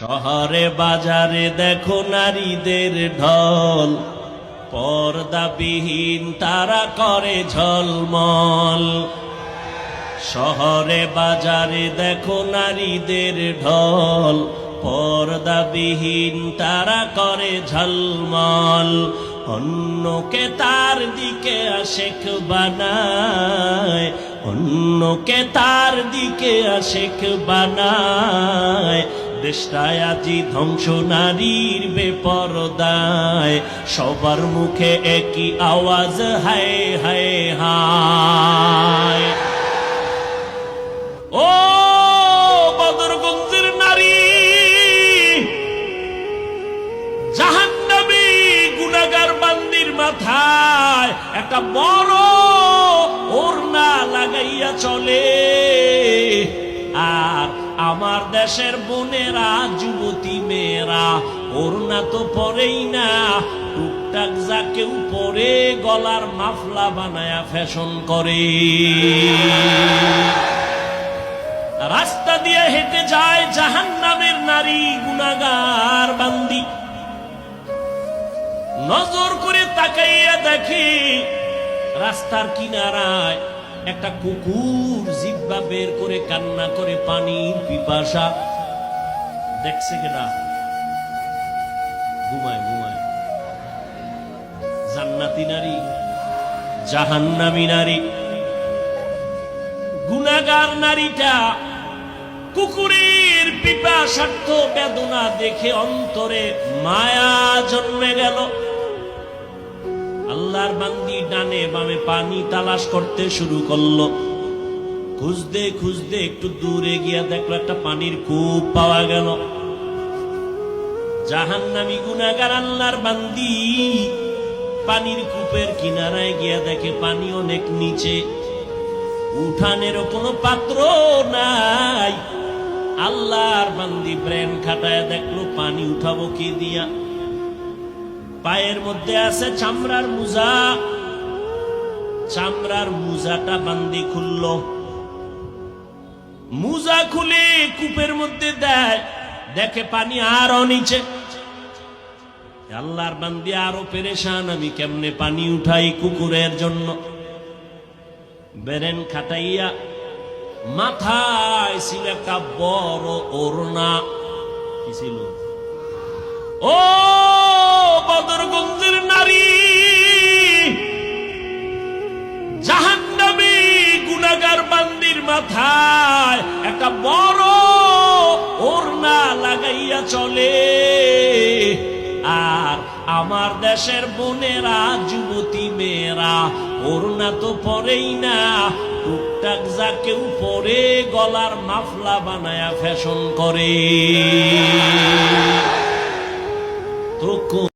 শহরে বাজারে দেখো নারীদের ঢল। পর্দাবিহীন তারা করে ঝলমল। শহরে বাজারে দেখো নারীদের ঢল। পর্দাবিহীন তারা করে ঝলমল। অন্যকে তার দিকে আশেক বানায়। অন্যকে তার দিকে আশেক বানায়। দেশটায় আজি ধ্বংস নারীর বেপরদায়। সবার মুখে একই আওয়াজ, হায় হায় হায়। ও বদরগঞ্জের নারী, জাহান্নামী গুনাগার বান্দির মাথায় একটা বড় ওড়না লাগাইয়া চলে। আর আমার দেশের বোনেরা, যুবতী মেয়েরা ওড়না তো পরেই না। টুকটাক যা কেউ পরে গলার মাফলা বানায়া ফ্যাশন করে। রাস্তা দিয়ে হেঁটে যায় জাহান নামের নারী গুনাগার বান্দি। নজর করে তাকাইয়া দেখি রাস্তার কিনারায় একটা কুকুর জিব্বা বের করে কান্না করে পানির পিপাসা। দেখছে কেনা ঘুমায় ঘুমায়। জান্নাতি নারী, জাহান্নামী নারী। গুনাগার নারীটা কুকুরের পিপাসার্থ বেদনা দেখে অন্তরে মায়া জন্মে গেল। আল্লাহর বান্দি ডানে বামে পানি তালাশ করতে শুরু করল। খুঁজতে খুঁজতে একটু দূরে গিয়া দেখল একটা পানির কূপ পাওয়া গেল। জাহান্নামী গুনাগার আল্লাহর বান্দি পানির কূপের কিনারায় গিয়া দেখে পানি অনেক নিচে। উঠানেরও কোনো পাত্র নাই। আল্লাহর বান্দি ব্রেন খাটায় দেখল, পানি উঠাবো কি দিয়া? পায়ের মধ্যে আছে চামড়ার মুজা। চামড়ার মুজাটা বান্দি খুলল। মুজা খুলে কূপের মধ্যে দেয়, দেখে পানি আরও নিচে। আল্লাহর বান্দি আরও পেরেশান, আমি কেমনে পানি উঠাই কুকুরের জন্য? বেরেন খাটাইয়া মাথায় ছিল একটা বড় ওড়না। কি ছিল? ও কইরা চলে। আর আমার দেশের বোনেরা, যুবতী মেয়েরা ওরনা তো পরেই না, টুকটাক যা কেউ পরে গলার মাফলা বানায়া ফ্যাশন করে। তো